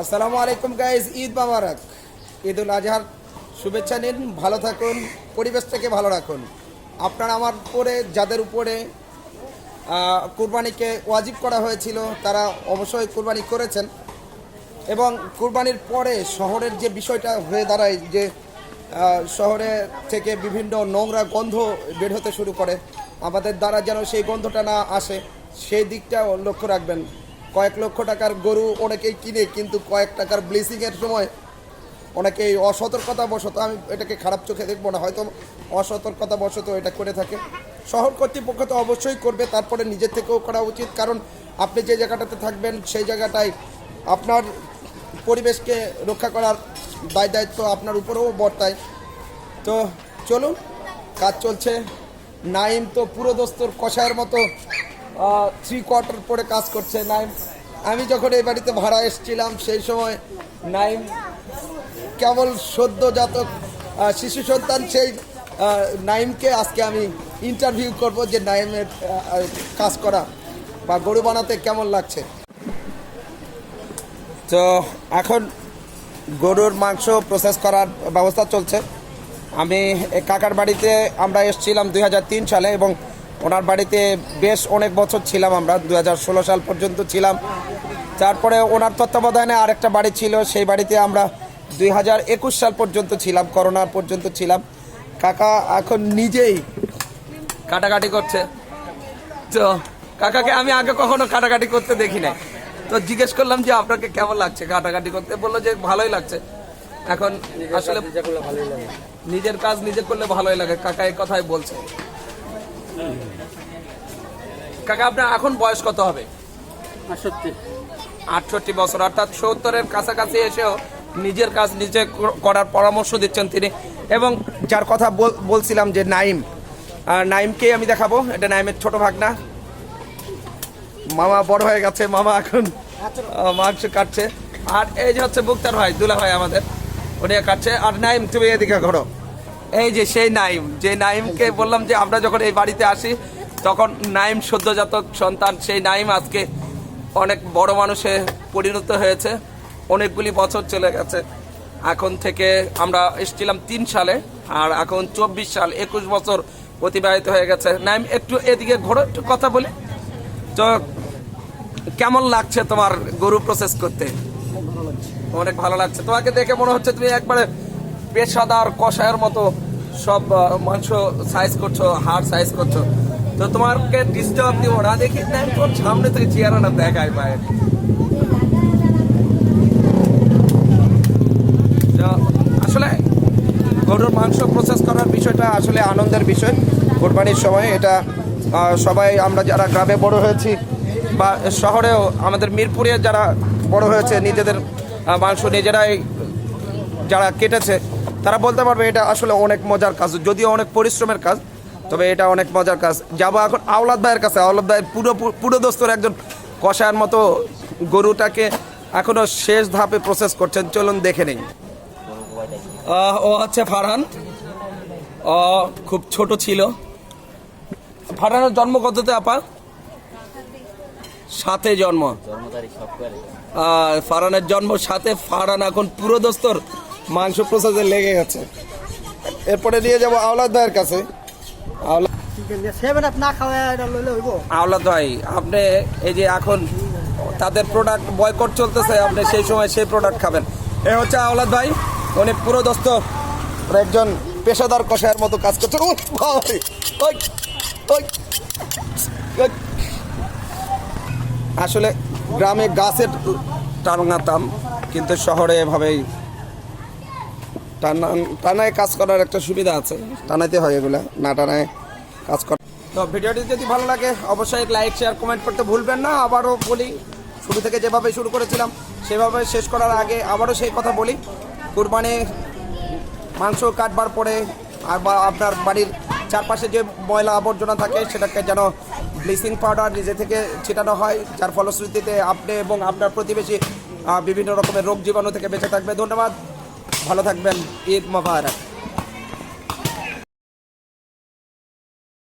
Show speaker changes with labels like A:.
A: আসসালামু আলাইকুম গাইজ ঈদ মোবারক। ঈদ উল আজহার শুভেচ্ছা নিন, ভালো থাকুন পরিবেশটাকে ভালো রাখুন। আপনারা আমার উপরে, যাদের উপরে কুরবানিকে ওয়াজিব করা হয়েছিল, তারা অবশ্যই কুরবানি করেছেন। এবং কুরবানির পরে শহরের যে বিষয়টা হয়ে দাঁড়ায়, যে শহরে থেকে বিভিন্ন নোংরা গন্ধ বের হতে শুরু করে, আমাদের দ্বারা যেন সেই গন্ধটা না আসে, সেই দিকটাও লক্ষ্য রাখবেন। কয়েক লক্ষ টাকার গরু অনেকেই কিনে, কিন্তু কয়েক টাকার ব্লিচিংয়ের সময় অনেকেই অসতর্কতা বশত আমি এটাকে খারাপ চোখে দেখব না, হয়তো অসতর্কতা বশত এটা করে থাকে। শহর কর্তৃপক্ষ তো অবশ্যই করবে, তারপরে নিজের থেকেও করা উচিত, কারণ আপনি যে জায়গাটাতে থাকবেন, সেই জায়গাটায় আপনার পরিবেশকে রক্ষা করার দায় দায়িত্ব আপনার উপরেও বর্তায়। তো চলুন, কাজ চলছে। নাইম তো পুরো দোস্তর কষায়ের মতো থ্রি কোয়ার্টার পরে কাজ করছে নাইম আমি যখন এই বাড়িতে ভাড়া এসেছিলাম, সেই সময় নাইম কেবল সদ্যজাত শিশু সন্তান, সেই নাইমকে আজকে আমি ইন্টারভিউ করব যে নাইমের কাজ করা বা গরু বানাতে কেমন লাগছে। তো এখন গরুর মাংস প্রসেস করার ব্যবস্থা চলছে। আমি কাকার বাড়িতে আমরা এসেছিলাম দু হাজার তিন সালে এবং ওনার বাড়িতে বেশ অনেক বছর ছিলাম আমরা দু হাজার ষোলো সাল পর্যন্ত ছিলাম। তারপরে ওনার তত্ত্বাবধানে আরেকটা বাড়ি ছিল সেই বাড়িতে আমরা দুই হাজার একুশ সাল পর্যন্ত ছিলাম করোনা পর্যন্ত ছিলাম। কাকা এখন নিজেই কাটাকাটি করছে। তো কাকাকে আমি আগে কখনো কাটাকাটি করতে দেখি নাই। তো জিজ্ঞেস করলাম যে আপনাকে কেমন লাগছে কাটাকাটি করতে? বলল যে ভালোই লাগছে। এখন আসলে নিজের কাজ নিজে করলে ভালোই লাগে। কাকা এই কথাই বলছে। কাকা আপনার এখন বয়স কত হবে?
B: সত্যি
A: আটষট্টি বছর অর্থাৎ সত্তরের কাছাকাছি এসেও নিজের কাজ নিজে করার পরামর্শ দিচ্ছেন তিনি। এবং যার কথা বল- বলছিলাম যে নাইম আর নাইমকে আমি দেখাবো। এটা নাইমের ছোট ভাগনা। মামা বড় হয়ে গেছে মামা এখন মাংস কাটছে। আর এই যে হচ্ছে মুক্তার ভাই দুলা ভাই আমাদের উনি কাটছে। আর নাইম তুমি এদিকে ঘোরো এই যে সেই নাইম, যে নাইমকে বললাম যে আমরা যখন এই বাড়িতে আসি, তখন নাইম সদ্যজাত সন্তান, সেই নাইম আজকে অনেক বড় মানুষে পরিণত হয়েছে, অনেকগুলি বছর চলে গেছে। এখন থেকে আমরা এসেছিলাম তিন সালে, আর এখন চব্বিশ সাল, একুশ বছর অতিবাহিত হয়ে গেছে। নাইম, একটু এদিকে ঘোরো একটু কথা বলি। তো কেমন লাগছে তোমার গরু প্রসেস করতে? অনেক ভালো লাগছে। তোমাকে দেখে মনে হচ্ছে তুমি একবারে পেশাদার কষায়ের মতো সব মাংস সাইজ করছ, হাড় সাইজ করছ। তো তোমাকে ডিস্টার্ব দিব না, দেখি না তোর সামনে থেকে চেয়ারটা দেখায় তো আসলে গরুর মাংস প্রসেস করার বিষয়টা আসলে আনন্দের বিষয়। কোরবানির সময় এটা সবাই আমরা যারা গ্রামে বড় হয়েছি বা শহরেও আমাদের মিরপুরে যারা বড় হয়েছে, নিজেদের মাংস নিজেরাই যারা কেটেছে তারা বলতে পারবে এটা আসলে অনেক মজার কাজ যদিও অনেক পরিশ্রমের কাজ তবে এটা অনেক মজার কাজ। যাব এখন আওলাদ ভাইয়ের কাছে। আওলাদ ভাই পুরো পুরো দোস্তর একজন কষায়ের মতো গরুটাকে এখনও শেষ ধাপে প্রসেস করছেন। চলুন দেখে নিন ও হচ্ছে ফারহান। ও খুব ছোট ছিল। ফারহানের জন্ম কততে আপা? সাথে জন্ম। ফারহানের জন্ম সাথে ফারহান এখন পুরো দোস্তর। মাংস প্রসেসে লেগে গেছে। এরপরে নিয়ে যাব আওলাদ ভাইয়ের কাছে। আওলাদ
C: সেভেন আপ না খাওয়া এটা লইলে হইব
A: আওলাদ ভাই আপনি এই যে এখন তাদের প্রোডাক্ট বয়কট চলতেছে আপনি সেই সময় সেই প্রোডাক্ট খাবেন। এ হচ্ছে আওলাদ ভাই উনি পুরো দোস্ত। একজন পেশাদার কষায়ের মতো কাজ ওই। আসলে গ্রামে গাছের টানাতাম কিন্তু শহরে এভাবেই টানা টানায় কাজ করার একটা সুবিধা আছে। টানাইতে হয় এগুলা, না টানায় কাজ কর তো ভিডিওটি যদি ভালো লাগে, অবশ্যই লাইক, শেয়ার, কমেন্ট করতে ভুলবেন না। আবারও বলি, শুরু থেকে যেভাবে শুরু করেছিলাম, সেভাবে শেষ করার আগে আবারও সেই কথা বলি। কুরবানি মাংস কাটবার পরে আর বা আপনার বাড়ির চারপাশে যে ময়লা আবর্জনা থাকে, সেটাকে যেন ব্লিচিং পাউডার নিজে থেকে ছিটানো হয়, যার ফলশ্রুতিতে আপনি এবং আপনার প্রতিবেশী বিভিন্ন রকমের রোগ জীবাণু থেকে বেঁচে থাকবে। ধন্যবাদ। ভালো থাকবেন ঈদ মোবারক।